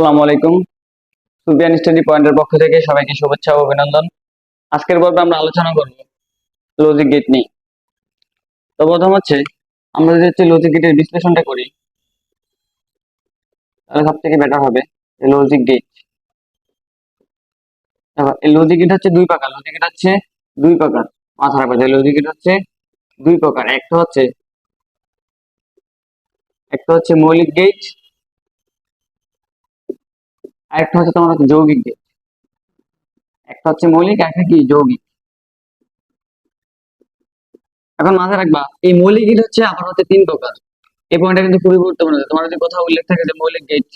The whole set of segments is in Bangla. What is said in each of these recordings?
আসসালামু আলাইকুম। সুবিয়ান স্টাডি পয়েন্টের পক্ষ থেকে সবাইকে শুভেচ্ছা ও অভিনন্দন। আজকের পর্বে আমরা আলোচনা করব লজিক গেট নিয়ে। তো প্রথম হচ্ছে, আমরা যদি হচ্ছে লজিক গেটের বিশ্লেষণটা করি, তাহলে সব থেকে বেটার হবে লজিক গেট এই লজিক গেট হচ্ছে দুই প্রকার। লজিক গেট হচ্ছে দুই প্রকার। মাথা রাখবে যে লজিক গেট হচ্ছে দুই প্রকার। একটা হচ্ছে একটা হচ্ছে মৌলিক গেট আরেকটা হচ্ছে তোমার হচ্ছে যৌগিক গেট একটা হচ্ছে মৌলিক একটা কি? যৌগিক। এখন মাথায় রাখবা, এই মৌলিক গেট হচ্ছে আবার হচ্ছে তিন প্রকার। এই পয়েন্টটা কিন্তু খুবই গুরুত্বপূর্ণ। তোমার যদি কোথাও উল্লেখ থাকে যে মৌলিক গেট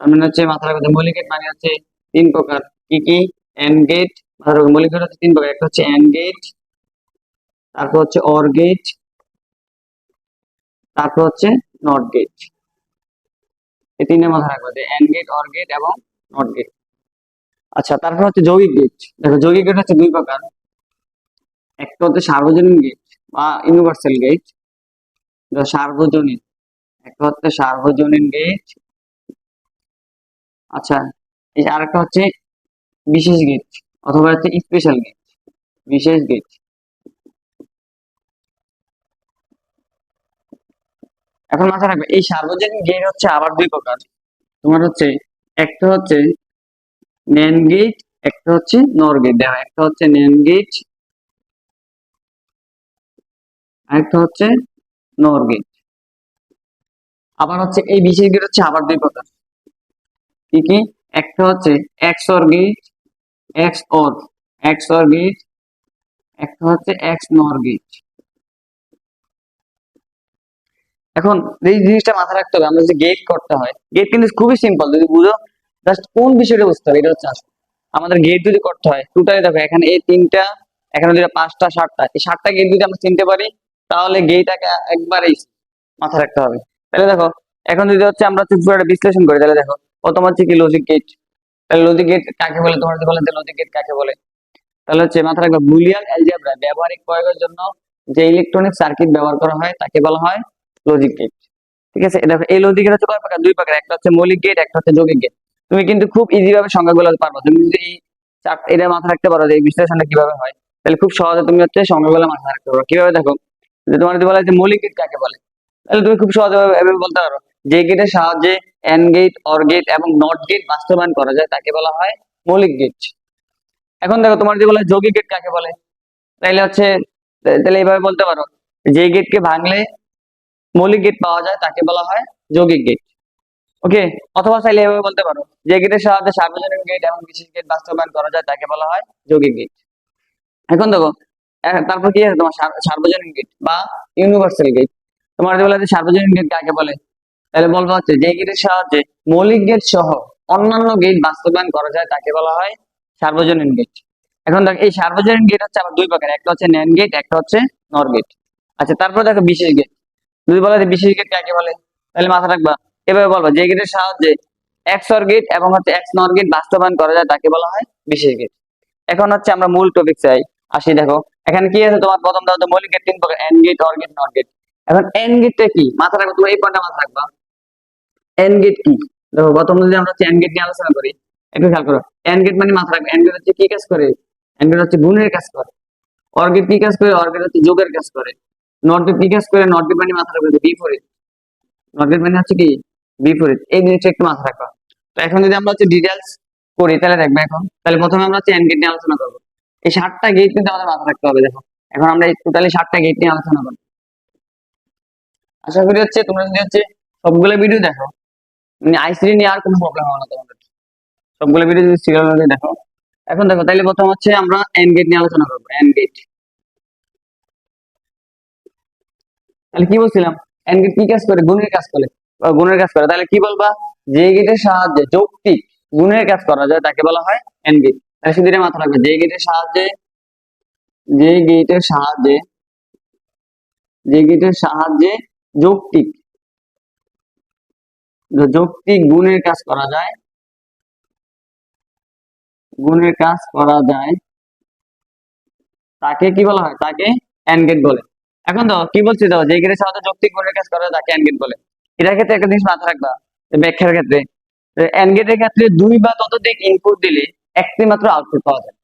তার মানে হচ্ছে মাথায় রাখবে মৌলিক গেট মানে হচ্ছে তিন প্রকার। কি কি? এন গেট মাথায় রাখবে, মৌলিক গেট হচ্ছে তিন প্রকার। একটা হচ্ছে এন গেট তারপর হচ্ছে অর গেট তারপর হচ্ছে নট গেট এই তিনটে মাথায় রাখবে যে এন গেট অর গেট এবং নট গেট আচ্ছা তারপর হচ্ছে যৌগিক গেট দেখো, যৌগিক গেট হচ্ছে দুই প্রকার। একটা হচ্ছে সার্বজনীন গেট বা ইউনিভার্সাল গেট সার্বজনীন। একটা হচ্ছে সার্বজনীন গেট আচ্ছা এই আরেকটা হচ্ছে বিশেষ গেট অথবা হচ্ছে স্পেশাল গেট বিশেষ গেট এখন মাথায় রাখবে, এই সার্বজনীন গেট হচ্ছে আবার দুই প্রকার। তোমার হচ্ছে, একটা হচ্ছে ন্যান গেট একটা হচ্ছে নর গেট দেখো, একটা হচ্ছে ন্যান গেট আরেকটা হচ্ছে নর গেট আবার হচ্ছে, এই বিশেষ গেট হচ্ছে আবার দুই প্রকার। কি কি? একটা হচ্ছে XOR gate XOR XOR gate একটা হচ্ছে এক্স নর গেট এখন এই জিনিসটা মাথায় রাখতে হবে আমরা যদি গেট করতে হয়। গেট কিন্তু খুবই সিম্পল যদি বুঝো জাস্ট কোন বিষয়টা বুঝতে হবে, এটা হচ্ছে আসল। আমাদের গেট যদি করতে হয় টোটালি দেখো, এখানে এই তিনটা, এখানে যদি পাঁচটা, সাতটা, এই সাতটা গেট যদি আমরা চিনতে পারি, তাহলে গেটটাকে একবারেই মাথায় রাখতে হবে। তাহলে দেখো, এখন যদি হচ্ছে আমরা পুরোটা বিশ্লেষণ করি, তাহলে দেখো, প্রথম হচ্ছে কি লজিক গেট তাহলে লজিক গেট কাকে বলে? তোমরা বলে যে লজিক গেট কাকে বলে? তাহলে হচ্ছে মাথায় রাখবে বুলিয়ান অ্যালজেব্রা ব্যবহারিক প্রয়োগের জন্য যে ইলেকট্রনিক সার্কিট ব্যবহার করা হয়, তাকে বলা হয় লজিক গেট ঠিক আছে? দেখো এই লজিক গেট হচ্ছে কয় প্রকার? দুই প্রকার। একটা হচ্ছে মৌলিক গেট একটা হচ্ছে যৌগিক গেট তুমি কিন্তু খুব ইজি ভাবে সংজ্ঞাগুলো পারব। তুমি যদি এই চার এটা মাথায় রাখতে পারো যে এই বিশ্লেষণটা কীভাবে হয়, তাহলে খুব সহজে তুমি হচ্ছে সংজ্ঞাগুলো মাথায় রাখতে পারো কীভাবে দেখো? যে তোমার যদি বলা হয় যে মৌলিক গেট কাকে বলে, তাহলে তুমি খুব সহজে এভাবে বলতে পারো। যে গেটের সাহায্যে এন গেট অর গেট এবং নট গেট বাস্তবায়ন করা যায়, তাকে বলা হয় মৌলিক গেট এখন দেখো, তোমার যদি বলা হয় যৌগিক গেট কাকে বলে, তাহলে হচ্ছে তাহলে এইভাবে বলতে পারো। যে গেটকে ভাঙলে মৌলিক গেট পাওয়া যায়, তাকে বলা হয় যৌগিক গেট ওকে অথবা চাইলে এভাবে বলতে পারো, যে গেটের সাহায্যে সার্বজনীন গেট এবং বিশেষ গেট বাস্তবায়ন করা যায়, তাকে বলা হয় যৌগিক গেট এখন দেখো তারপর কি আছে তোমার সার্বজনীন গেট বা ইউনিভার্সাল গেট তোমার বলা সার্বজনীন গেট কাকে বলে? তাহলে বলব হচ্ছে, যে গেটের সাহায্যে মৌলিক গেট সহ অন্যান্য গেট বাস্তবায়ন করা যায়, তাকে বলা হয় সার্বজনীন গেট এখন দেখো, এই সার্বজনীন গেট হচ্ছে আবার দুই প্রকার, একটা হচ্ছে ন্যান গেট একটা হচ্ছে নর গেট আচ্ছা তারপর দেখো বিশেষ গেট যদি বলা যায় বিশেষ গেট কাকে বলে, তাহলে মাথা রাখবা। এভাবে বলব, যে গেটের সাহায্যে এক্স অর গেট এবং হচ্ছে এক্স নর গেট বাস্তবায়ন করা যায়, তাকে বলা হয় বিশেষ গেট এখন হচ্ছে আমরা মূল টপিক চাই। আসি, দেখো। এখানে কি আছে? তোমার প্রথম দাও মৌলিক গেট তিন প্রকার AND gate OR gate NOT gate এখন এন গেটটা কি? মাথা রাখব তুমি এই পয়েন্টটা মাথা রাখবা। এন গেট কি? দেখো, প্রথম যদি আমরা এন গেট নিয়ে আলোচনা করি, একটু খেয়াল করো। এন গেট মানে মাথা রাখবে। এন গেট হচ্ছে কি কাজ করে? এন গেট হচ্ছে গুণের কাজ করে। অর গেট কি কাজ করে? অর গেট হচ্ছে যোগের কাজ করে। কি করে মানে মাথা রাখবে বিপরীত মানে হচ্ছে কি? বিপরীত এই জিনিসটা একটু মাথা রাখবা। তো এখন যদি আমরা হচ্ছে ডিটেলস করি, তাহলে এখন, তাহলে প্রথমে আমরা হচ্ছে নিয়ে আলোচনা করব। এই সাতটা গেট কিন্তু আমাদের মাথা রাখতে হবে, দেখো। এখন আমরা টোটালি সাতটা গেট নিয়ে আলোচনা করব। আশা করি হচ্ছে তোমরা যদি হচ্ছে সবগুলো ভিডিও দেখো মানে আইসিডি নিয়ে আর কোনো প্রবলেম হবে না তোমাদের। সবগুলো ভিডিও যদি সিরিয়াল দেখো। এখন দেখো তাহলে প্রথম হচ্ছে আমরা এন গেট নিয়ে আলোচনা করব এন গেট তাহলে কি বলছিলাম? এন গেট কি কাজ করে? গুণের কাজ করে। গুণের কাজ করে। তাহলে কি বলবা? যে গেটের সাহায্যে যৌক্তিক গুণের কাজ করা যায়, তাকে বলা হয় এন গেট তাহলে শুধু এটা মাথা রাখবে। যে গেটের সাহায্যে যে গেটের সাহায্যে যে গেটের সাহায্যে যৌক্তিক যৌক্তিক গুণের কাজ করা যায়। গুণের কাজ করা যায়। তাকে কি বলা হয়? তাকে এন গেট বলে। এখন তো কি বলছি তো যে গেটের সাহায্যে যৌক্তিক গুণের কাজ করা তাকে এন গেট বলে। এটার ক্ষেত্রে একটা জিনিস মাথায় রাখবা ব্যাখ্যার ক্ষেত্রে এন্ড গেটের ক্ষেত্রে দুই বা ততোধিক ইনপুট দিলে একটি মাত্র আউটপুট পাওয়া যায়।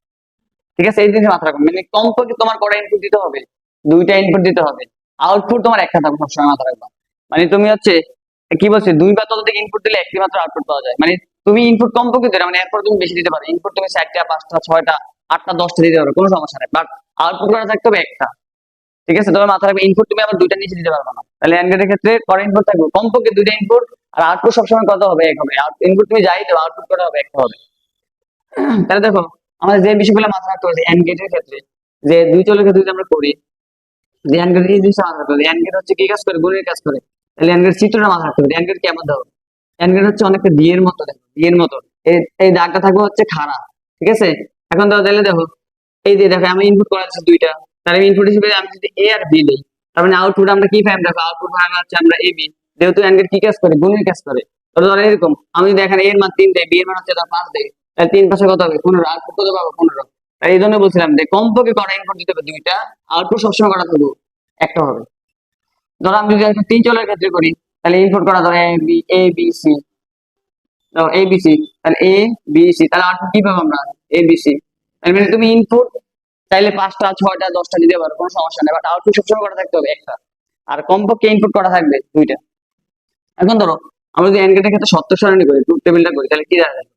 ঠিক আছে? এই জিনিস মাথায় রাখবেন মানে কমপক্ষে তোমার কটা ইনপুট দিতে হবে? দুইটা ইনপুট দিতে হবে। আউটপুট তোমার একটা থাকবে সবসময় মাথা রাখবা। মানে তুমি হচ্ছে, কি বলছে, দুই বা ততোধিক ইনপুট দিলে একটি মাত্র আউটপুট পাওয়া যায়। মানে তুমি ইনপুট কমপক্ষে দিলে মানে এরপর তুমি বেশি দিতে পারো। ইনপুট তুমি চারটা, পাঁচটা, ছয়টা, আটটা, দশটা দিতে পারো, কোনো সমস্যা নেই। বাট আউটপুট করা থাকতে হবে একটা। ঠিক আছে? তোমার মাথা রাখবে ইনপুট তুমি আবার দুইটা নিচে দিতে পারবে না। তাহলে এন্ড গেটের ক্ষেত্রে কটা ইনপুট থাকবে। কমপক্ষে দুইটা ইনপুট আর আউটপুট সবসময় কত হবে? এক হবে। ইনপুট তুমি যাই দেবো আউটপুট করা হবে? একটা হবে। তাহলে দেখো আমাদের যে বিষয়গুলো মাথা রাখতে হবে এন্ড গেটের ক্ষেত্রে, যে দুই চলের ক্ষেত্রে আমরা করি, যে এন্ড গেট এই জিনিসটা মাথা রাখতে হবে। এন্ড গেট হচ্ছে কি কাজ করে? গুণের কাজ করে। তাহলে এন্ড গেট চিত্রটা মাথা রাখতে হবে। এন্ড গেট কেমন দেখো এন্ড গেট হচ্ছে অনেকটা এর মতো দেখো এর মতো। এই দাগটা থাকবে হচ্ছে খাড়া। ঠিক আছে? এখন তাহলে দেখো, এই যে দেখো, আমি ইনপুট করা আছে দুইটা। তাহলে ইনপুট হিসেবে আমি যদি এ আর বি দিই তার মানে আউটপুট আমরা কি পাই? দেখো আউটপুট পাই হচ্ছে আমরা এ বি যেহেতু এন্ড গেট কি কাজ করে? গুণের কাজ করে। ধরো ধরো এরকম, আমি যদি এখানে এর মান তিন দেয় বি এর মান হচ্ছে ধরো পাঁচ দেয় তাহলে তিন পাশে কত হবে? পনেরো। আউটপুট কত পাবো? পনেরো। এই জন্য বলছিলাম যে কমপক্ষে কটা ইনপুট দিতে হবে? দুইটা। আউটপুট সবসময় করা থাকবে একটা হবে। ধরো আমি যদি তিন চলের ক্ষেত্রে করি, তাহলে ইনপুট করা ধরো A B A B C A B C তাহলে এ বি সি তাহলে আউটপুট কি পাবো আমরা? এ বি সি তার মানে তুমি ইনপুট চাইলে পাঁচটা, ছয়টা, দশটা দিতে পারো, কোনো সমস্যা নেই। বাট আউটপুট সবসময় করা থাকতে হবে একটা। আর কমপক্ষে ইনপুট করা থাকবে দুইটা। এখন ধরো, আমরা যদি এনগেটের ক্ষেত্রে সত্যক সারণী করি ট্রুথ টেবিলটা করি, তাহলে কি দেখা যায়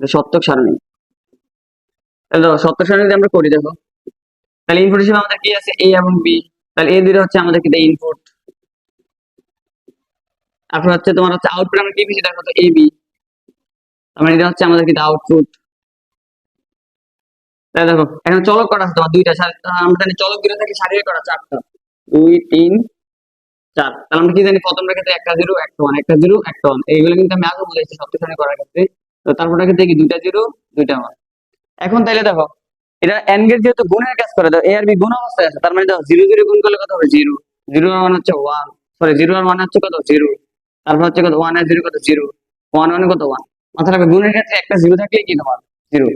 সত্যক সারণী। তাহলে ধরো, সত্যক সারণী যদি আমরা করি, দেখো, তাহলে ইনপুট হিসেবে আমাদের কি আছে? এ এবং বি তাহলে এ দুটো হচ্ছে আমাদের কি? ইনপুট তারপর হচ্ছে তোমার হচ্ছে আউটপুট আমরা কি বেশি দেখো তো এ বি তার মানে এটা হচ্ছে আমাদের কি? আউটপুট দেখো, এখানে চলক করা আছে তোমার দুইটা আমরা জানি চলক দুটো থেকে সারিয়ে করা চারটা। দুই, তিন, চার। তাহলে আমরা কি জানি? প্রথম রেখাতে একটা জিরো, একটা ওয়ান একটা জিরো, একটা ওয়ান এইগুলো কিন্তু আমি আগে বলেছি সত্যি করার ক্ষেত্রে। তো তারপর ক্ষেত্রে কি? দুইটা জিরো, দুইটা ওয়ান এখন তাইলে দেখো, এটা এন গেট যেহেতু গুণের কাজ করে, দেখো এ আর বি গুণ অবস্থায় আছে। তার মানে দেখো জিরো জিরো গুণ করলে কত হবে? জিরো জিরো আর ওয়ান হচ্ছে ওয়ান সরি জিরো আর ওয়ান হচ্ছে কত? জিরো তারপর হচ্ছে কত? ওয়ান আর জিরো কত? জিরো ওয়ান ওয়ান কত? ওয়ান মাথা রাখবে গুণের ক্ষেত্রে একটা জিরো থাকলে কি তোমার? জিরো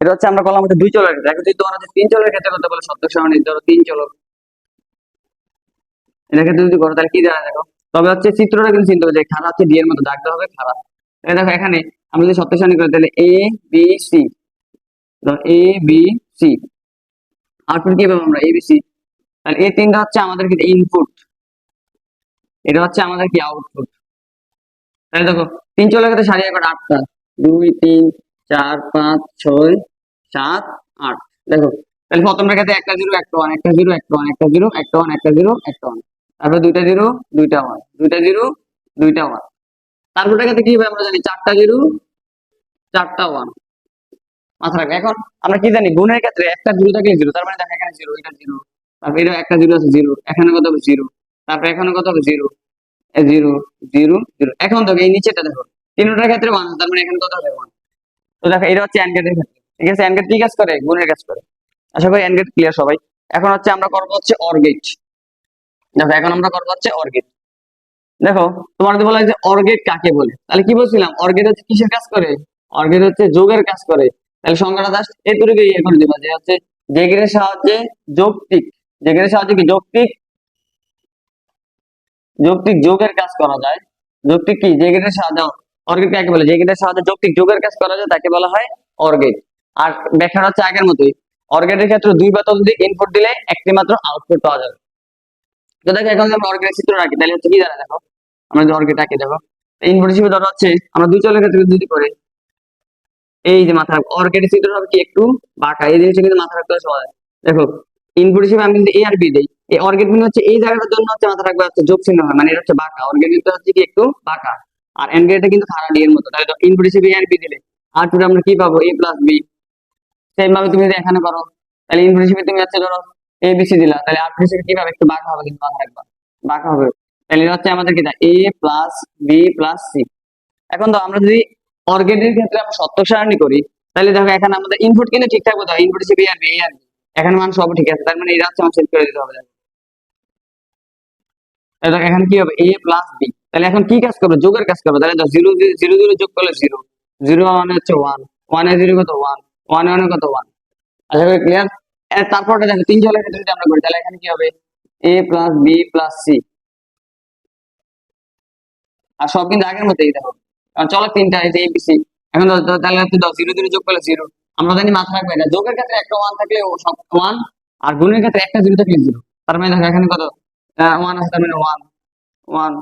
এটা হচ্ছে আমরা কলাম দুই চলের ক্ষেত্রে। এখন যদি তোমার হচ্ছে তিন চলের ক্ষেত্রে করতে বলে সত্য সারণী ধরো তিন চলক এটা ক্ষেত্রে যদি করো, তাহলে কি দাঁড়ায় দেখো তবে হচ্ছে চিত্রটা কিন্তু চিন্তা হবে খারাপ হচ্ছে ডি এর মতো দাগতে হবে খারাপ তাহলে দেখো এখানে আমরা যদি সত্য সারণী করি, তাহলে A B C A B C output কি পাবো আমরা? এ বি সি তাহলে এই তিনটা হচ্ছে আমাদের কি ইনপুট এটা হচ্ছে আমাদের কি আউটপুট তাহলে দেখো, তিন চলে গেছে সারিয়ে করে আটটা। দুই, তিন চার, পাঁচ, ছয়, সাত, আট। দেখো, তাহলে প্রথম রেখাতে একটা জিরো, একটা ওয়ান একটা জিরো, একটা ওয়ান একটা জিরো, একটা ওয়ান একটা জিরো, একটা ওয়ান তারপরে দুইটা জিরো, দুইটা ওয়ান দুইটা জিরো, দুইটা ওয়ান তারপর রেখাতে কি হবে আমরা জানি, চারটা জিরো, চারটা ওয়ান মাথা রাখবে এখন আমরা কি জানি, গুণের ক্ষেত্রে একটা জিরো থাকলে জিরো, তার মানে দেখো এখানে জিরো এটা জিরো। তারপরে এটা একটা জিরো আছে, জিরো। এখানে কত হবে, জিরো। তারপরে এখানে কত হবে, জিরো। Zero zero zero. এখন দেখো, এই নিচেটা দেখো, তিনটার ক্ষেত্রে ওয়ান তার মানে এখানে কত হবে ওয়ান তো দেখো, এটা হচ্ছে অ্যানগেটের ক্ষেত্রে। ঠিক আছে অ্যানগেট কি কাজ করে? গুণের কাজ করে। আশা করি অ্যানগেট ক্লিয়ার সবাই। এখন হচ্ছে আমরা করব হচ্ছে অর্গেট দেখো, এখন আমরা করব হচ্ছে অর্গেট দেখো, তোমার বলা যে অর্গেট কাকে বলে? তাহলে কি বলছিলাম? অর্গেট হচ্ছে কিসের কাজ করে? অর্গেট হচ্ছে যোগের কাজ করে। তাহলে সংখ্যাটা জাস্ট এতটুকু ইয়ে করে দিবা যে হচ্ছে জেগের সাহায্যে যৌক্তিক জেগের সাহায্যে কি যৌক্তিক? যৌক্তিক যোগের কাজ করা যায়। যৌক্তিক কি? যে গেটের সাহায্যে অর্গেট কাকে বলে? যে সাহায্যে যৌক্তিক যোগের কাজ করা যায় তাকে বলা হয় অর্গেট আর ব্যাখ্যাটা হচ্ছে আগের মতোই। অর্গেটের ক্ষেত্রে দুই বা ততোধিক ইনপুট দিলে একটি মাত্র আউটপুট পাওয়া যাবে। তো দেখো, এখন আমরা অর্গেটের চিত্র রাখি তাহলে হচ্ছে কি দাঁড়ায় দেখো? আমরা যদি অর্গেট রাখি দেখো? ইনপুট হিসেবে ধরো হচ্ছে, আমরা দুই চলের ক্ষেত্রে যদি করি, এই যে মাথা অর্গেটের চিত্র হবে কি একটু বাঁকা, এই জিনিসটা কিন্তু মাথা রাখতে সবাই দেখো ইনপুট হিসেবে আমি যদি এ আর বি দিই, এই অর্গেট মানে হচ্ছে এই জায়গাটার জন্য হচ্ছে মাথা রাখবে হচ্ছে যোগ চিহ্ন হয় মানে এটা হচ্ছে বাঁকা। অর্গেট হচ্ছে কি একটু বাঁকা। আর এন্ড গেটটা কিন্তু খাড়া ডি এর মতো। তাহলে ইনপুট হিসেবে এ আর বি দিলে। আউটপুট আমরা কি পাবো? এ প্লাস বি সেম ভাবে তুমি যদি এখানে করো, তাহলে ইনপুট হিসেবে তুমি হচ্ছে ধরো এ বি সি দিলা। তাহলে আউটপুট হিসেবে কি পাবে? একটু বাঁকা হবে কিন্তু মাথা রাখবা বাঁকা হবে। তাহলে এটা হচ্ছে আমাদের কি A plus B plus C এখন তো আমরা যদি অর্গেটের ক্ষেত্রে আমরা সত্য সারণী করি, তাহলে দেখো এখানে আমাদের ইনপুট কিন্তু ঠিকঠাক তো ইনপুট হিসেবে আর বি আর এখানে মান সব ঠিক আছে। তার মানে এটা হচ্ছে আমার সেট করে দিতে হবে। দেখো এখানে কি হবে? এ প্লাস বি তাহলে এখন কি কাজ করবে? যোগের কাজ করবে? তাহলে জিরো জিরো জিরো যোগ করলে জিরো জিরো মানে হচ্ছে ওয়ান ওয়ান জিরো কত? ওয়ান ওয়ান ওয়ান কত? ওয়ান আশা করি ক্লিয়ার তারপরটা দেখো তিন চলের ক্ষেত্রে যদি আমরা করি, তাহলে এখানে কি হবে? A plus B plus C আর সব কিন্তু আগের মতোই, দেখো। কারণ চলো তিনটা, এই যে এবিসি এখন তাহলে জিরো জিরো যোগ করলে জিরো আমরা জানি মাথা রাখবে না। যোগের ক্ষেত্রে একটা ওয়ান থাকলে সব ওয়ান আর গুণের ক্ষেত্রে একটা জিরো থাকলে জিরো তার মানে দেখো, এখানে কত? ওয়ান আছে, তার মানে one one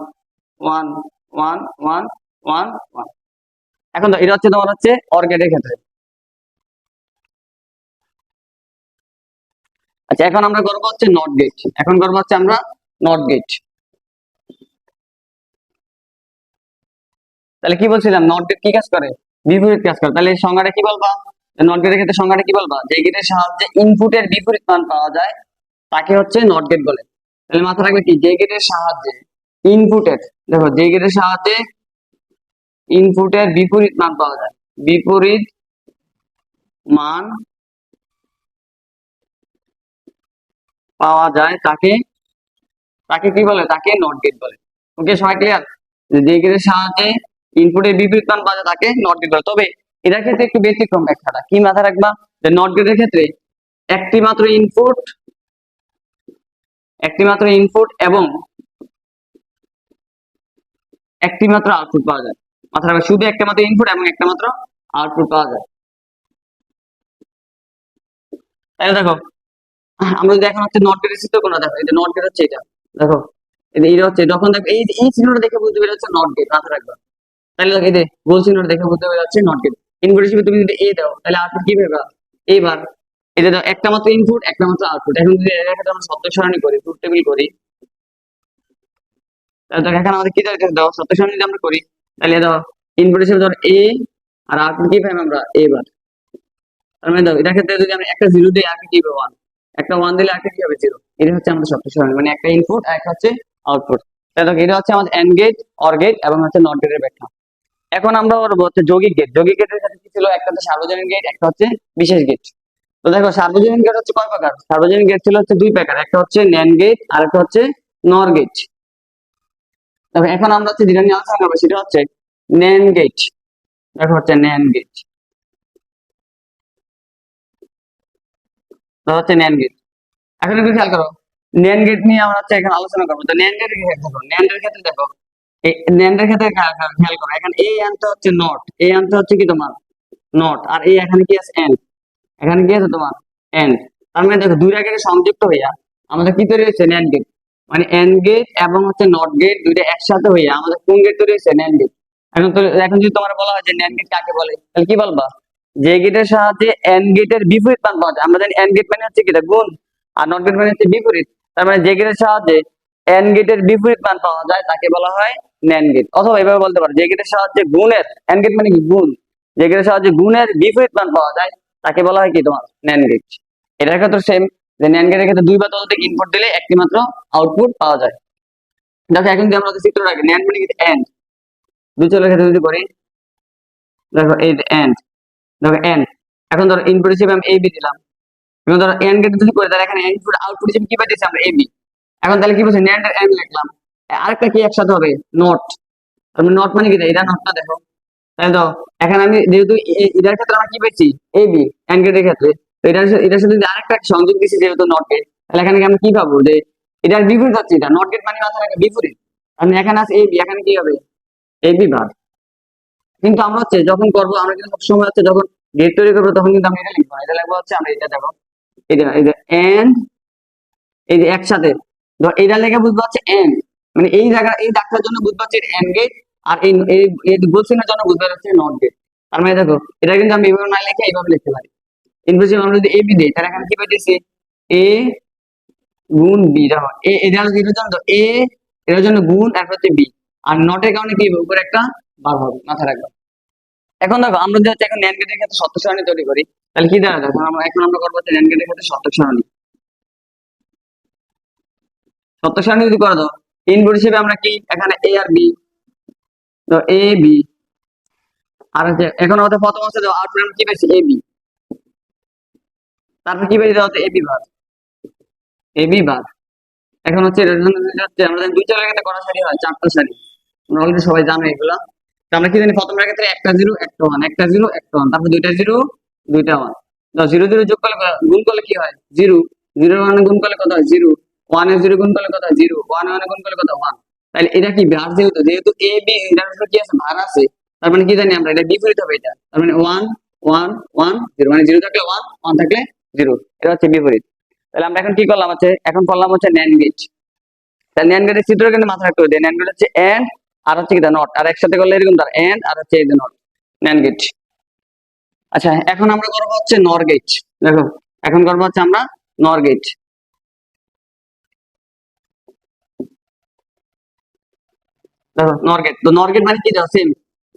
one one one one one. এখন এটা হচ্ছে তোমার হচ্ছে অর্গেটের ক্ষেত্রে আচ্ছা এখন আমরা করব হচ্ছে নট গেট এখন করব হচ্ছে আমরা নট গেট তাহলে কি বলছিলাম? নট গেট কি কাজ করে? বিপরীত কাজ করে। তাহলে এই সংজ্ঞাটা কি বলবা? নট গেটের ক্ষেত্রে সংজ্ঞাটা কি বলবা? যে গেটের সাহায্যে ইনপুটের বিপরীত মান পাওয়া যায়, তাকে হচ্ছে নট গেট বলে। তাহলে মাথা রাখবে কি? যে গেটের সাহায্যে ইনপুটের দেখো, যে গেটের সাহায্যে ইনপুটের বিপরীত মান পাওয়া যায়। বিপরীত মান পাওয়া যায় তাকে তাকে কি বলে? তাকে নট গেট বলে। ওকে সবাই ক্লিয়ার যে গেটের সাহায্যে ইনপুটের বিপরীত মান পাওয়া যায়, তাকে নট গেট বলে। তবে এটার ক্ষেত্রে একটু ব্যতিক্রম ব্যাখ্যাটা। কি মাথায় রাখবা? যে নট গেটের ক্ষেত্রে একটি মাত্র ইনপুট একটি মাত্র ইনপুট এবং একটি মাত্র আউটপুট পাওয়া যায়। মাথায় রাখবে শুধু একটা মাত্র ইনপুট এবং একটা মাত্র আউটপুট পাওয়া যায়। তাহলে দেখো, আমরা যদি এখন হচ্ছে নট গেটের চিত্র কোনটা দেখো যে নট গেট হচ্ছে এটা, দেখো এটা হচ্ছে, যখন দেখো, এই এই চিহ্নটা দেখে বুঝতে পেরে হচ্ছে নট গেট মাথায় রাখবা তাহলে দেখো, এই যে গোল চিহ্নটা দেখে বুঝতে পেরে যাচ্ছে নট গেট ইনপুট হিসেবে তুমি যদি এ দাও, তাহলে আউটপুট কি পাবা? এইবার এটা একটা মাত্র ইনপুট একটা মাত্র আউটপুট এখন যদি আমরা সত্য সারণী করি ট্রুথ টেবিল করি দেখো এখানে আমাদের কি দরকার দাও সত্য যদি আমরা করি। তাহলে দাও ইনপুট হিসেবে ধর এ আর আউটপুট কি পাই আমরা? এ বার। তার মানে দাও, এটার ক্ষেত্রে যদি আমরা একটা জিরো দিই আর কি হবে ওয়ান একটা ওয়ান দিলে আরেকটা কি হবে? জিরো এটা হচ্ছে আমাদের সত্য সারণী মানে একটা ইনপুট আর একটা হচ্ছে আউটপুট তাহলে দেখো, এটা হচ্ছে আমাদের এন্ড গেট অর গেট এবং হচ্ছে নট গেটের ব্যাখ্যা। এখন আমরা বলব হচ্ছে যৌগিক গেট যৌগিক গেটের সাথে কি ছিল? একটা হচ্ছে সার্বজনীন গেট একটা হচ্ছে বিশেষ গেট তো দেখো, সার্বজনীন গেট হচ্ছে কয় প্রকার? সার্বজনীন গেট ছিল হচ্ছে দুই প্রকার। একটা হচ্ছে ন্যান গেট আর একটা হচ্ছে নর গেট দেখো, এখন আমরা হচ্ছে যেটা নিয়ে আলোচনা করব সেটা হচ্ছে ন্যান গেট দেখো হচ্ছে ন্যান গেট হচ্ছে ন্যান গেট এখন একটু খেয়াল করো ন্যান গেট নিয়ে আমরা হচ্ছে এখন আলোচনা করব। তো গেটের ক্ষেত্রে দেখো ন্যান্ডের ক্ষেত্রে দেখো, এই ন্যান্ডের ক্ষেত্রে খেয়াল করো এখন এই আনতে হচ্ছে নট এই আনতে হচ্ছে কি তোমার? নট আর এই এখানে কি আছে? এন্ড এখানে কি আছে তোমার? এন্ড তার মানে দেখো দুইটা গেটে সংযুক্ত হইয়া আমাদের কি তৈরি হয়েছে? ন্যান্ড গেট মানে এন্ড গেট এবং হচ্ছে নট গেট দুইটা একসাথে হয়ে আমাদের কোন গেট তৈরি হয়েছে? ন্যান্ড গেট এখন তো, এখন যদি তোমার বলা হয় যে ন্যান্ড গেট কাকে বলে, তাহলে কি বলবা? যে গেটের সাহায্যে এন্ড গেটের বিপরীত মান পাওয়া যায়। আমরা জানি এন্ড গেট মানে হচ্ছে কি? গুণ। আর নট গেট মানে হচ্ছে বিপরীত। তার মানে যে গেটের সাহায্যে এন্ড গেটের বিপরীত মান পাওয়া যায়, তাকে বলা হয় ন্যান্ড গেট অথবা এভাবে বলতে পারো, যে গেটের সাহায্যে গুণের এন্ড গেট মানে কি? গুণ। যে গেটের সাহায্যে গুণের বিপরীত মান পাওয়া যায়, তাকে বলা হয় কি তোমার ন্যান্ড গেট এটার ক্ষেত্রে সেম যে ন্যান্ড গেটের ক্ষেত্রে দুই বা ততোধিক ইনপুট দিলে একটি মাত্র আউটপুট পাওয়া যায়। দেখো, এখন যদি আমরা চিত্র রাখি ন্যান্ড মানে কি? এন্ড দুই চলের ক্ষেত্রে যদি করি, দেখো এই এন্ড দেখো এন্ড এখন ধরো ইনপুট হিসেবে আমি এবি দিলাম। এখন ধরো এন্ড গেট যদি করি, তাহলে এখানে ইনপুট আউটপুট হিসেবে কি পাইতেছি আমরা? এবি এখন তাহলে কি বলছে? ন্যান্ড এন্ড লিখলাম। আরেকটা কি একসাথে হবে? নট তার নট মানে কি? এটা নটটা দেখো। তাহলে দাও এখানে আমি যেহেতু এটার ক্ষেত্রে আমরা কি পেয়েছি এবি এন্ড গেটের ক্ষেত্রে। তো এটার এটার সাথে আরেকটা সংযোগ যেহেতু নট গেট তাহলে এখানে কি আমরা কি পাবো যে এটার বিপরীত হচ্ছে এটা? নট গেট মানে মাথায় রাখা বিপরীত। আমি এখানে আছে এবি এখানে কি হবে? এবি কিন্তু আমরা হচ্ছে যখন করব, আমরা কিন্তু হচ্ছে যখন গেট তৈরি করব, তখন কিন্তু এটা লিখব। এটা লিখব হচ্ছে আমরা এটা দেখো। এটা এই এন্ড এই যে একসাথে। ধর এটা লেখা বুঝব হচ্ছে এন্ড মানে এই জায়গা, এই ডাক্তার জন্য বুঝব হচ্ছে এন্ড গেট আর এই জন্য বুঝতে হচ্ছে নট গেট তার মানে দেখো, এটা কিন্তু আমি এইভাবে না লিখে এইভাবে লিখতে পারি। ইনক্লুসিভ আমরা যদি এ বি দিই তাহলে এখানে কি পাইতেছি? এ গুণ বি দেখো এ এটা হচ্ছে এটার জন্য? এ এটার জন্য গুণ আর হচ্ছে বি আর নটের কারণে কি উপরে একটা বার হবে, মাথায় রাখবে। এখন দেখো, আমরা যদি এখন ন্যান গেটের ক্ষেত্রে সত্য সারণী তৈরি করি, তাহলে কি দাঁড়াবে আমরা এখন আমরা করব হচ্ছে ন্যান গেটের ক্ষেত্রে সত্য সারণী। সত্য সারণী যদি করা দাও ইনপুট হিসেবে আমরা কি? এখানে এ আর বি তো এ বি আর হচ্ছে, এখন আমাদের প্রথম হচ্ছে আউটপুট আমরা কি পেয়েছি এ বি তারপর কি পেয়েছি হচ্ছে A B bar A B বার এখন হচ্ছে আমরা চারের ক্ষেত্রে কটা সারি হয়, চারটা সারি আমরা অলরেডি সবাই জানো এগুলা। আমরা কি জানি, প্রথম ক্ষেত্রে একটা জিরো, একটা ওয়ান একটা জিরো, একটা ওয়ান তারপর দুইটা জিরো, দুইটা ওয়ান জিরো জিরো যোগ করলে গুণ করলে কি হয়? জিরো। জিরো ওয়ানে গুণ করলে কত হয়? জিরো। ওয়ানের জিরো গুণ করলে কত হয়? জিরো। ওয়ান ওয়ানে গুণ করলে কত ওয়ান তাহলে এটা কি ভার যেহেতু যেহেতু এ বি এটার কি আছে? ভার আছে। তার মানে কি জানি আমরা? এটা বিপরীত হবে এটা। তার মানে ওয়ান ওয়ান ওয়ান জিরো মানে জিরো থাকলে ওয়ান ওয়ান থাকলে জিরো। এটা হচ্ছে বিপরীত। তাহলে আমরা এখন কি করলাম হচ্ছে? এখন করলাম হচ্ছে ন্যান গেট তাহলে ন্যান গেটের চিত্র কিন্তু মাথায় রাখতে হবে। ন্যান গেট হচ্ছে এন্ড আর হচ্ছে কি নট আর একসাথে করলে এরকম তার এন্ড আর হচ্ছে এই নট ন্যান গেট আচ্ছা এখন আমরা করব হচ্ছে নর গেট দেখো, এখন করব হচ্ছে আমরা নর গেট দেখো, নর তো নর গেট মানে কি? সেম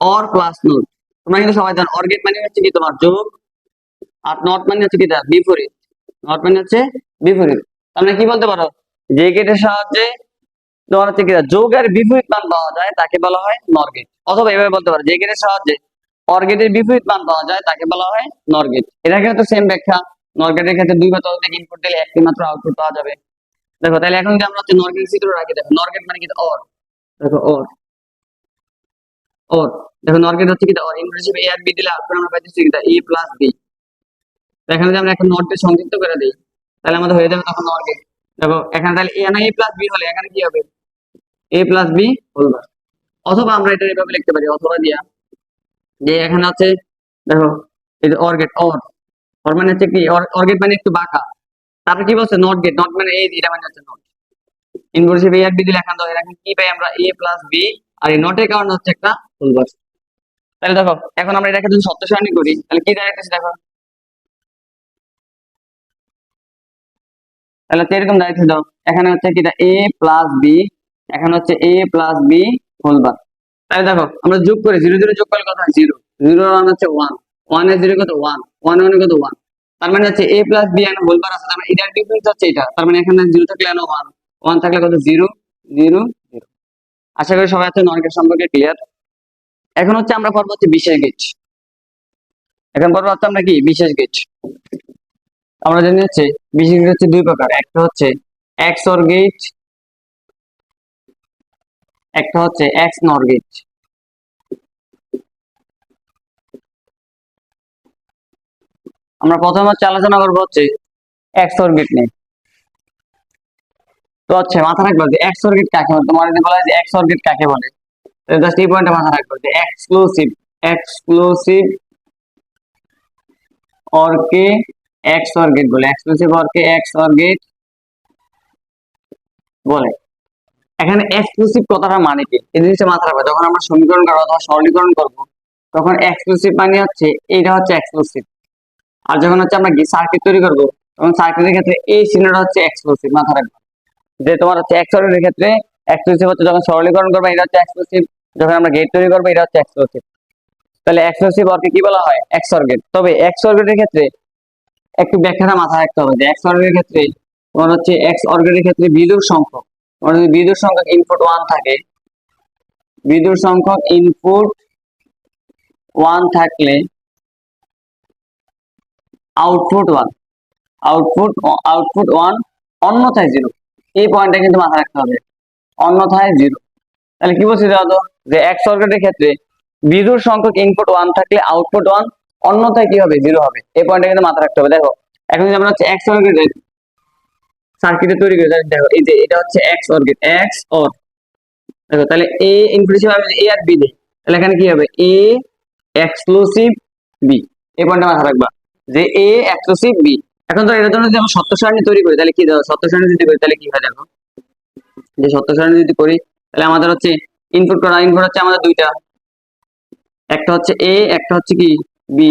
অর প্লাস নোট তোমরা কিন্তু সবাই জানো অর গেট মানে হচ্ছে কি? তোমার যোগ আর নট মানে হচ্ছে কি বিপরীত। নট মানে হচ্ছে বিপরীত। তোমরা কি বলতে পারো? যে গেটের সাহায্যে তোমার হচ্ছে কি যোগ আর বিপরীত মান পাওয়া যায়, তাকে বলা হয় নর গেট অথবা এভাবে বলতে পারো, যে গেটের সাহায্যে অর গেটের বিপরীত মান পাওয়া যায়, তাকে বলা হয় নর গেট এটা কিন্তু সেম ব্যাখ্যা। নর গেটের ক্ষেত্রে দুই বা ততোধিক ইনপুট দিলে একটি মাত্র আউটপুট পাওয়া যাবে। দেখো, তাহলে এখন যদি আমরা হচ্ছে নর গেট চিত্র রাখি দেখো নর গেট মানে কি অর দেখো অর অর দেখো নর গেট হচ্ছে কি অর হিসেবে এ আর বি দিলে আউটপুট আমরা পাইতেছি কি এ প্লাস বি এখানে যদি আমরা একটা নট দিয়ে সংযুক্ত করে দিই, তাহলে আমাদের হয়ে যাবে তখন নর গেট দেখো, এখানে তাহলে এ না এ প্লাস বি হলে এখানে কি হবে? এ প্লাস বি বলবা অথবা আমরা এটা এভাবে লিখতে পারি, অথবা দিয়া, যে এখানে আছে, দেখো, এই যে অর গেট অর অর মানে হচ্ছে কি অর গেট মানে একটু বাঁকা। তারপরে কি বলছে? নট গেট নট মানে এই এটা মানে হচ্ছে নট হিসেবে এ আর বি দিলে এখানে ধরে এখন কি পাই আমরা? এ প্লাস বি আর এই নটের কারণে হচ্ছে একটা ফুলবাস তাহলে দেখো, এখন আমরা এটাকে যদি সত্য সারণী করি, তাহলে কি দাঁড়াইতেছে দেখো? তাহলে হচ্ছে এরকম দাঁড়িয়েছে দাও এখানে হচ্ছে কি এ প্লাস বি এখানে হচ্ছে A plus B whole bar তাহলে দেখো, আমরা যোগ করি জিরো জিরো যোগ করলে কত হয়? জিরো জিরো ওয়ান হচ্ছে ওয়ান ওয়ানের জিরো কত? ওয়ান ওয়ান ওয়ান কত? ওয়ান তার মানে হচ্ছে এ প্লাস বি এখানে হোল বার আছে, তার মানে এটার ডিফারেন্স হচ্ছে এটা। তার মানে এখানে জিরো থাকলে এখানে ওয়ান ওয়ান থাকলে কত? জিরো জিরো জিরো আশা করি সবাই হচ্ছে নর্গেট সম্পর্কে ক্লিয়ার এখন হচ্ছে আমরা পড়ব হচ্ছে বিশেষ গেট এখন পড়ব হচ্ছে আমরা কি? বিশেষ গেট আমরা জানি হচ্ছে বিশেষ গেট হচ্ছে দুই প্রকার। একটা হচ্ছে এক্স অর গেট একটা হচ্ছে এক্স নর গেট আমরা প্রথম হচ্ছে আলোচনা করব হচ্ছে এক্স অর গেট নিয়ে। তো হচ্ছে মাথা রাখব যে এক্স অর গেট কাকে বলে? তোমার যদি বলা হয় যে এক্স অর গেট কাকে বলে? জাস্ট এই পয়েন্টে মাথা রাখব যে এক্সক্লুসিভ এক্সক্লুসিভ অর কে এক্স অর গেট বলে। এক্সক্লুসিভ অর কে এক্স অর গেট বলে। এখানে এক্সক্লুসিভ কথাটা মানে কি? এই জিনিসটা মাথায় রাখবে। যখন আমরা সমীকরণ করব অথবা সরলীকরণ করব, তখন এক্সক্লুসিভ মানে হচ্ছে এইটা হচ্ছে এক্সক্লুসিভ আর যখন হচ্ছে আমরা সার্কিট তৈরি করব, তখন সার্কিটের ক্ষেত্রে এই চিহ্নটা হচ্ছে এক্সক্লুসিভ মাথায় রাখবে। যে তোমার হচ্ছে এক্স অর্ডারের ক্ষেত্রে এক্সক্লুসিভ হচ্ছে যখন সরলীকরণ করবে, এটা হচ্ছে এক্সক্লুসিভ যখন আমরা গেট তৈরি করব, এটা হচ্ছে এক্সক্লুসিভ তাহলে এক্সক্লুসিভ অর্কে কি বলা হয়? এক্স অর্গেট তবে এক্স অর্গেটের ক্ষেত্রে একটু ব্যাখ্যাটা মাথায় রাখতে হবে যে এক্স অর্গের ক্ষেত্রে তোমার হচ্ছে এক্স অর্গেটের ক্ষেত্রে বিদুর সংখ্যক, তোমার যদি বিদুর সংখ্যক ইনপুট ওয়ান থাকে বিদুর সংখ্যক ইনপুট ওয়ান থাকলে output one output output one অন্যথায় জিরো এই পয়েন্টটা কিন্তু মাথায় রাখতে হবে, অন্যথায় জিরো তাহলে কি বলছি দাদা যে এক সর্কিটের ক্ষেত্রে বিদুর সংখ্যক ইনপুট ওয়ান থাকলে আউটপুট ওয়ান অন্যথায় কি হবে? জিরো হবে। এই পয়েন্টটা কিন্তু মাথায় রাখতে হবে। দেখো, এখন যদি আমরা হচ্ছে এক সর্কিটের সার্কিটে তৈরি করে দেখো, এই যে এটা হচ্ছে এক্স অর্গেট এক্স অর দেখো, তাহলে এ হিসেবে আমি এ আর বি দিই তাহলে এখানে কি হবে? এ এক্সক্লুসিভ বি এই পয়েন্টটা মাথায় রাখবা। যে এ এক্সক্লুসিভ বি এখন তো এটার জন্য যদি আমরা সত্য সারণী তৈরি করি, তাহলে কি দেবো সত্য সারণী যদি করি, তাহলে কি হয় দেখো? যে সত্য সারণী যদি করি, তাহলে আমাদের হচ্ছে ইনপুট করা ইনপুট হচ্ছে আমাদের দুইটা। একটা হচ্ছে এ একটা হচ্ছে কি? বি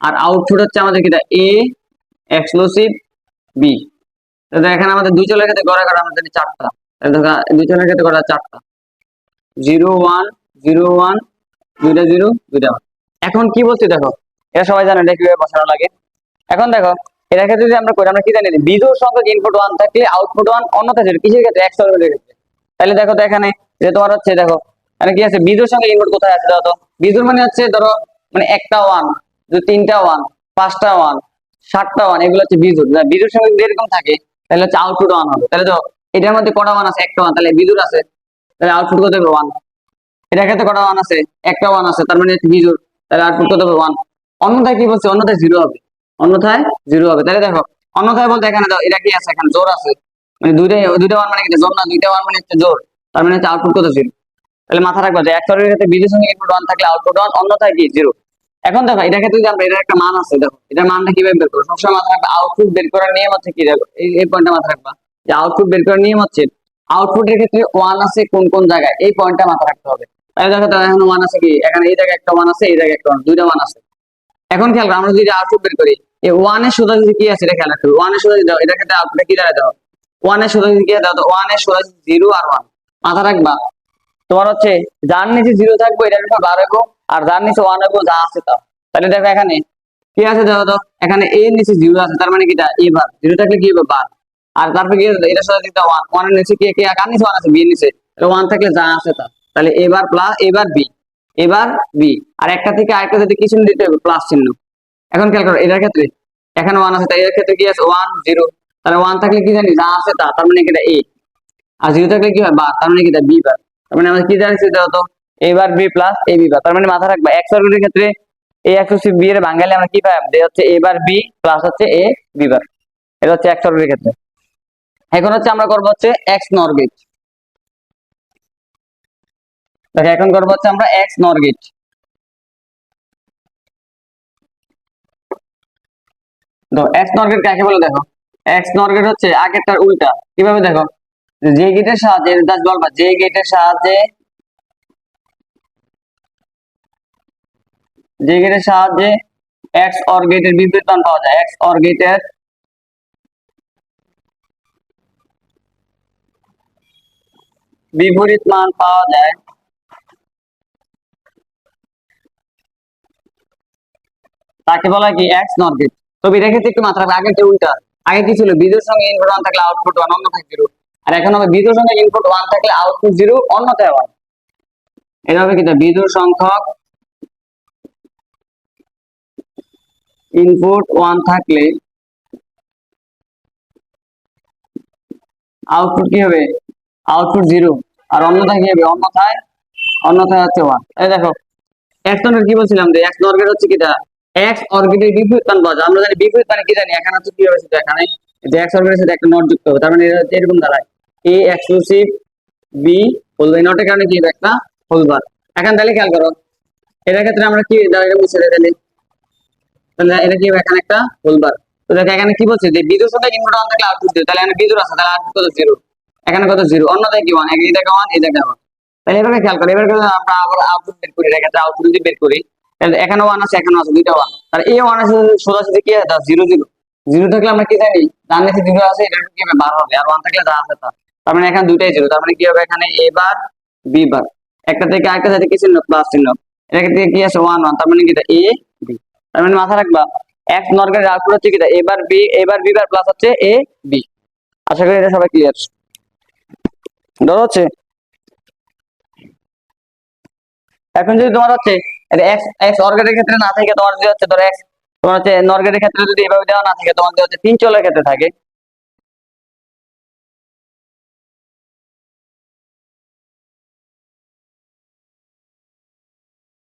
আর আউটপুট হচ্ছে আমাদের কি এ এক্সক্লুসিভ বি এখানে আমাদের দুই চলের ক্ষেত্রে গড়া গড়া আমাদের চারটা। দুই চলের ক্ষেত্রে গড়া চারটা। জিরো ওয়ান জিরো ওয়ান দুইটা জিরো দুইটা ওয়ান এখন কি বলছি দেখো? এটা সবাই জানে এটা কীভাবে বসানো লাগে। এখন দেখো এটার ক্ষেত্রে যদি আমরা করি, আমরা কি জানি বিজোড় সংখ্যক ইনপুট ওয়ান থাকলে আউটপুট ওয়ান অন্যথা জিরো কিসের ক্ষেত্রে? এক্স অর্বিটের ক্ষেত্রে। তাহলে দেখো তো এখানে যে তোমার হচ্ছে, দেখো মানে কি আছে? বিজোড় সংখ্যক ইনপুট কোথায় আছে? দেখো তো, বিজোড় মানে হচ্ছে ধরো মানে একটা ওয়ান তিনটা ওয়ান পাঁচটা ওয়ান সাতটা ওয়ান এগুলো হচ্ছে বিজোড় বিজোড় সংখ্যক যদি এরকম থাকে, তাহলে হচ্ছে আউটপুট ওয়ান হবে। তাহলে তো এটার মধ্যে কটা ওয়ান আছে? একটা ওয়ান তাহলে বিজোড় আছে। তাহলে আউটপুট কত হবে? ওয়ান এটার ক্ষেত্রে কটা ওয়ান আছে? একটা ওয়ান আছে, তার মানে বিজোড় তাহলে আউটপুট কত হবে? ওয়ান অন্যথায় কি বলছে? অন্যথায় জিরো হবে। অন্যথায় জিরো হবে। তাহলে দেখো, অন্যথায় বলতে এখানে দাও, এটা কি আছে? এখানে জোর আছে। মানে দুইটাই দুইটা ওয়ান মানে কি? জোর না, দুইটা ওয়ান মানে হচ্ছে জোর। তার মানে হচ্ছে আউটপুট কত জিরো তাহলে মাথা রাখবা যে এক্স অর্গের ক্ষেত্রে বিদ্যুৎ সঙ্গে ইনপুট ওয়ান থাকলে আউটপুট ওয়ান অন্যথায় কি? জিরো এখন দেখো এটা ক্ষেত্রে যদি আমরা, এটার একটা মান আছে, দেখো, এটার মানটা কীভাবে বের করব? সবসময় মাথা রাখবা আউটপুট বের করার নিয়ম হচ্ছে কি এই পয়েন্টটা মাথা রাখবা। যে আউটপুট বের করার নিয়ম হচ্ছে আউটপুটের ক্ষেত্রে ওয়ান আছে কোন কোন জায়গায়, এই পয়েন্টটা মাথা রাখতে হবে। তাহলে দেখো, তাহলে এখন ওয়ান আছে কি? এখানে এই জায়গায় একটা ওয়ান আছে, এই জায়গায় একটা ওয়ান দুইটা ওয়ান আছে। এখন খেয়াল আমরা যদি আউটপুট বের করি এই ওয়ানের সোজা যদি কি আছে, এটা খেয়াল রাখতে হবে ওয়ানের সোজা দাও, এটার ক্ষেত্রে আউটপুটে কি দাঁড়ায় দাও ওয়ানের সোজা যদি কি দাও তো ওয়ানের সোজা জিরো আর ওয়ান মাথা রাখবা। তোমার হচ্ছে, যার নিচে জিরো থাকবে, এটার উপর বার আর যার নিচে ওয়ান হইবো যা আছে তা তাহলে দেখো এখানে কি আছে দেখো তো? এখানে এ এর নিচে জিরো আছে, তার মানে কি এটা এবার জিরো থাকলে কি হবে? বার আর তারপরে কি এটার সাথে দিতে ওয়ান ওয়ানের নিচে কি কি? কার নিচে ওয়ান আছে? বি এর নিচে। ওয়ান থাকলে যা আছে তা। তাহলে এবার প্লাস এবার বি এবার বি আর একটা থেকে আরেকটা যদি কিছু দিতে হবে প্লাস চিহ্ন। এখন খেয়াল করো, এটার ক্ষেত্রে এখানে ওয়ান আছে, তাই এর ক্ষেত্রে কি আছে? ওয়ান জিরো তাহলে ওয়ান থাকলে কি জানি? যা আছে তা। তার মানে কি এটা এ আর জিরো থাকলে কি হয়? বার তার মানে কি এটা বি বার তার মানে আমরা কি জানছি তো? এবার বি প্লাস এ বি তার মানে মাথা রাখবা এক্স অর্গের ক্ষেত্রে এ এক্স বি এর বাঙালি আমরা কি পাই? হচ্ছে এবার বি প্লাস হচ্ছে এ বি বার এটা হচ্ছে এক্স অর্গের ক্ষেত্রে। এখন হচ্ছে আমরা করব হচ্ছে এক্স নর গেট দেখো, এখন করব হচ্ছে আমরা এক্স নর গেট দেখো এক্স নর গেট কাকে বলে দেখো? এক্স নর গেট হচ্ছে আগেরটার উল্টা। কীভাবে দেখো? যে গেটের সাহায্যে, জাস্ট বলবা, যে গেটের সাহায্যে যে গেটের সাহায্যে এক্স অর গেটের বিপরীত মান পাওয়া যায়। এক্স অর গেটের বিপরীত মান পাওয়া যায়। তাকে বলা কি এক্স নর গেট তবে এটা একটু মাত্রা আগে একটা উল্টা। আগে কি ছিল? বিদ্যুৎ সঙ্গে ইনপুট ওয়ান থাকলে আউটপুট ওয়ান অন্য থাকে জিরো আর এখন হবে বিদ্যুৎ সঙ্গে ইনপুট ওয়ান থাকলে আউটপুট জিরো অন্যথায় ওয়ান এটা হবে কি বিদ্যুৎ সংখ্যক ইনপুট ওয়ান থাকলে আউটপুট কি হবে? আউটপুট জিরো আর অন্যথায় কি হবে? অন্যথায় অন্যথায় হচ্ছে ওয়ান এই দেখো এক্স নর্গেট কি বলছিলাম যে হচ্ছে কিটা এক্স অর্গেটের বিপরীত পাওয়া আমরা জানি বিপরীত মানে কি জানি? এখানে হচ্ছে কি হবে সেটা এখানে? যে এক্স অর্গেটের সাথে একটা নট যুক্ত হবে। তার মানে এরকম দাঁড়ায়। এ এক্সক্লুসিভ বি হোল এই নটের কারণে কি হবে? একটা হোল বার এখন তাহলে খেয়াল করো। এটার ক্ষেত্রে আমরা কি মুছে দেয় তাহলে একটা zero? Zero? One zero zero. Zero থাকলে আমরা কি জিরো আছে মানে দুইটাই জিরো। মানে কি হবে এখানে? বি বার একটা থেকে আরেকটা সাথে কি চিহ্ন? প্লাস চিহ্ন। এটা থেকে কি আছে? ওয়ান ওয়ান তার মানে কি? এ মানে মাথা রাখবা, এক নরকের আউটপুট হচ্ছে কি এটা এবার বি এবার বি বার প্লাস হচ্ছে এ বি আশা করি এটা সবাই ক্লিয়ার ধরো হচ্ছে, এখন যদি তোমার হচ্ছে এক্স এক্স অর্গেটের ক্ষেত্রে না থাকে, তোমার যদি হচ্ছে ধরো এক্স তোমার হচ্ছে নর্গেটের ক্ষেত্রে যদি এভাবে দেওয়া না থাকে, তোমার যদি হচ্ছে তিন চলের ক্ষেত্রে থাকে